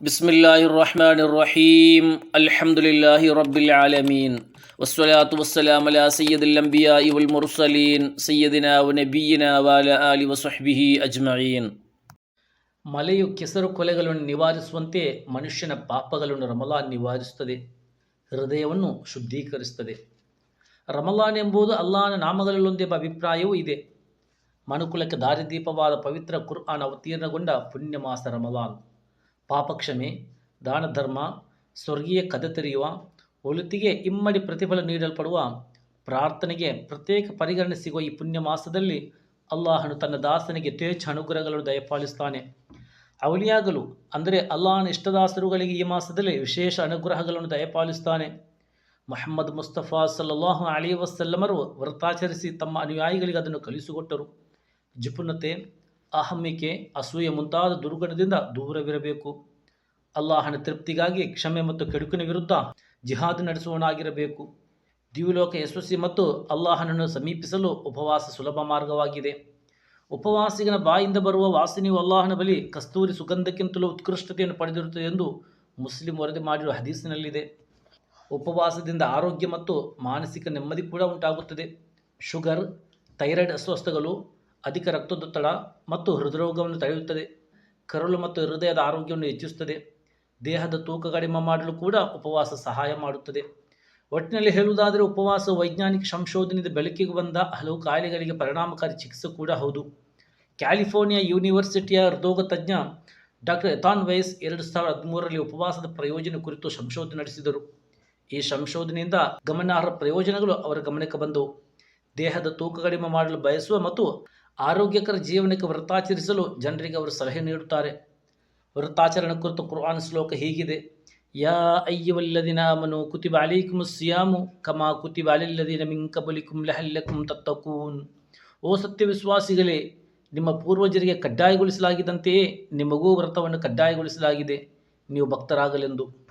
بسم الله الرحمن الرحيم الحمد لله رب العالمين والصلاة والسلام على سيد الأنبياء والمرسلين سيدنا ونبينا وعلى آله وصحبه أجمعين ಮಲೆಯು ಕೆಸರು ಕೊಲೆಗಳನ್ನು ನಿವಾರಿಸುವಂತೆ ಮನುಷ್ಯನ ಪಾಪಗಳನ್ನು ರಮಲಾನ್ ನಿವಾರಿಸುತ್ತದೆ ಹೃದಯವನ್ನು ಶುದ್ಧೀಕರಿಸುತ್ತದೆ. ರಮಲಾನ್ ಎಂಬುದು ಅಲ್ಲಾಹನ ನಾಮಗಳಲ್ಲೊಂದೆಂಬ ಅಭಿಪ್ರಾಯವೂ ಇದೆ. ಮನುಕುಲಕ್ಕೆ ದಾರಿದೀಪವಾದ ಪವಿತ್ರ ಕುರ್ಆನ್ ಅವತೀರ್ಣಗೊಂಡ ಪುಣ್ಯಮಾಸ ರಮಲಾನ್. ಪಾಪಕ್ಷಮೆ ದಾನ ಧರ್ಮ ಸ್ವರ್ಗೀಯ ಕದ ತೆರೆಯುವ, ಒಲಿತಿಗೆ ಇಮ್ಮಡಿ ಪ್ರತಿಫಲ ನೀಡಲ್ಪಡುವ ಪ್ರಾರ್ಥನೆಗೆ ಪ್ರತ್ಯೇಕ ಪರಿಗಣನೆ ಸಿಗುವ ಈ ಪುಣ್ಯ ಮಾಸದಲ್ಲಿ ಅಲ್ಲಾಹನು ತನ್ನ ದಾಸನಿಗೆ ಯಥೇಚ್ಛ ಅನುಗ್ರಹಗಳನ್ನು ದಯಪಾಲಿಸ್ತಾನೆ ಅವಲಿಯಾಗಲು, ಅಂದರೆ ಅಲ್ಲಾಹನ ಇಷ್ಟದಾಸರುಗಳಿಗೆ ಈ ಮಾಸದಲ್ಲಿ ವಿಶೇಷ ಅನುಗ್ರಹಗಳನ್ನು ದಯಪಾಲಿಸ್ತಾನೆ ಮೊಹಮ್ಮದ್ ಮುಸ್ತಫಾ ಸಲ್ಲಲ್ಲಾಹು ಅಲಿ ವಸಲ್ಲಮರು ವ್ರತಾಚರಿಸಿ ತಮ್ಮ ಅನುಯಾಯಿಗಳಿಗೆ ಅದನ್ನು ಕಲಿಸಿಕೊಟ್ಟರು. ಜಿಪುಣತೆ ಅಹಮ್ಮಿಕೆ ಅಸೂಯೆ ಮುಂತಾದ ದುರ್ಗುಣದಿಂದ ದೂರವಿರಬೇಕು. ಅಲ್ಲಾಹನ ತೃಪ್ತಿಗಾಗಿ ಕ್ಷಮೆ ಮತ್ತು ಕೆಡುಕಿನ ವಿರುದ್ಧ ಜಿಹಾದ್ ನಡೆಸುವನಾಗಿರಬೇಕು ದಿವ್ಯಲೋಕ ಯಶಸ್ವಿ ಮತ್ತು ಅಲ್ಲಾಹನನ್ನು ಸಮೀಪಿಸಲು ಉಪವಾಸ ಸುಲಭ ಮಾರ್ಗವಾಗಿದೆ. ಉಪವಾಸಿಗನ ಬಾಯಿಂದ ಬರುವ ವಾಸನೆಯು ಅಲ್ಲಾಹನ ಬಳಿ ಕಸ್ತೂರಿ ಸುಗಂಧಕ್ಕಿಂತಲೂ ಉತ್ಕೃಷ್ಟತೆಯನ್ನು ಪಡೆದಿರುತ್ತದೆ ಎಂದು ಮುಸ್ಲಿಂ ವರದಿ ಮಾಡಿರುವ ಹದೀಸಿನಲ್ಲಿದೆ. ಉಪವಾಸದಿಂದ ಆರೋಗ್ಯ ಮತ್ತು ಮಾನಸಿಕ ನೆಮ್ಮದಿ ಕೂಡ ಉಂಟಾಗುತ್ತದೆ. ಶುಗರ್, ಥೈರಾಯ್ಡ್ ಅಸ್ವಸ್ಥಗಳು, ಅಧಿಕ ರಕ್ತದೊತ್ತಡ ಮತ್ತು ಹೃದ್ರೋಗವನ್ನು ತಡೆಯುತ್ತದೆ. ಕರುಳು ಮತ್ತು ಹೃದಯದ ಆರೋಗ್ಯವನ್ನು ಹೆಚ್ಚಿಸುತ್ತದೆ. ದೇಹದ ತೂಕ ಕಡಿಮೆ ಮಾಡಲು ಕೂಡ ಉಪವಾಸ ಸಹಾಯ ಮಾಡುತ್ತದೆ. ಒಟ್ಟಿನಲ್ಲಿ ಹೇಳುವುದಾದರೆ ಉಪವಾಸ, ವೈಜ್ಞಾನಿಕ ಸಂಶೋಧನೆಯಿಂದ ಬೆಳಕಿಗೆ ಬಂದ ಹಲವು ಕಾಯಿಲೆಗಳಿಗೆ ಪರಿಣಾಮಕಾರಿ ಚಿಕಿತ್ಸೆ ಕೂಡ ಹೌದು. ಕ್ಯಾಲಿಫೋರ್ನಿಯಾ ಯೂನಿವರ್ಸಿಟಿಯ ಹೃದೋಗ ತಜ್ಞ ಡಾಕ್ಟರ್ ಎಥಾನ್ ವೈಸ್ ಎರಡು ಸಾವಿರದ ಹದಿಮೂರರಲ್ಲಿ ಉಪವಾಸದ ಪ್ರಯೋಜನ ಕುರಿತು ಸಂಶೋಧನೆ ನಡೆಸಿದರು. ಈ ಸಂಶೋಧನೆಯಿಂದ ಗಮನಾರ್ಹ ಪ್ರಯೋಜನಗಳು ಅವರ ಗಮನಕ್ಕೆ ಬಂದವು. ದೇಹದ ತೂಕ ಕಡಿಮೆ ಮಾಡಲು ಬಯಸುವ ಮತ್ತು ಆರೋಗ್ಯಕರ ಜೀವನಕ್ಕೆ ವ್ರತಾಚರಿಸಲು ಜನರಿಗೆ ಅವರು ಸಲಹೆ ನೀಡುತ್ತಾರೆ. ವ್ರತಾಚರಣೆ ಕುರಿತು ಕುರ್ಆನ್ ಶ್ಲೋಕ ಹೀಗಿದೆ. ಯಾ ಅಯ್ಯವಲ್ಲದಿನ ಮನು ಕುತಿಬ ಸಿಯಾಮು ಕಮಾ ಕುತಿಬ ಅಲಿಲ್ಲದಿನ ಮಿಂಕ ಬಲಿಕುಂ ಲಹಲ್ಲಕುಂ ತತ್ತಕೂನ್ ಓ ಸತ್ಯವಿಶ್ವಾಸಿಗಳೇ, ನಿಮ್ಮ ಪೂರ್ವಜರಿಗೆ ಕಡ್ಡಾಯಗೊಳಿಸಲಾಗಿದ್ದಂತೆಯೇ ನಿಮಗೂ ವ್ರತವನ್ನು ಕಡ್ಡಾಯಗೊಳಿಸಲಾಗಿದೆ. ನೀವು ಭಕ್ತರಾಗಲೆಂದು.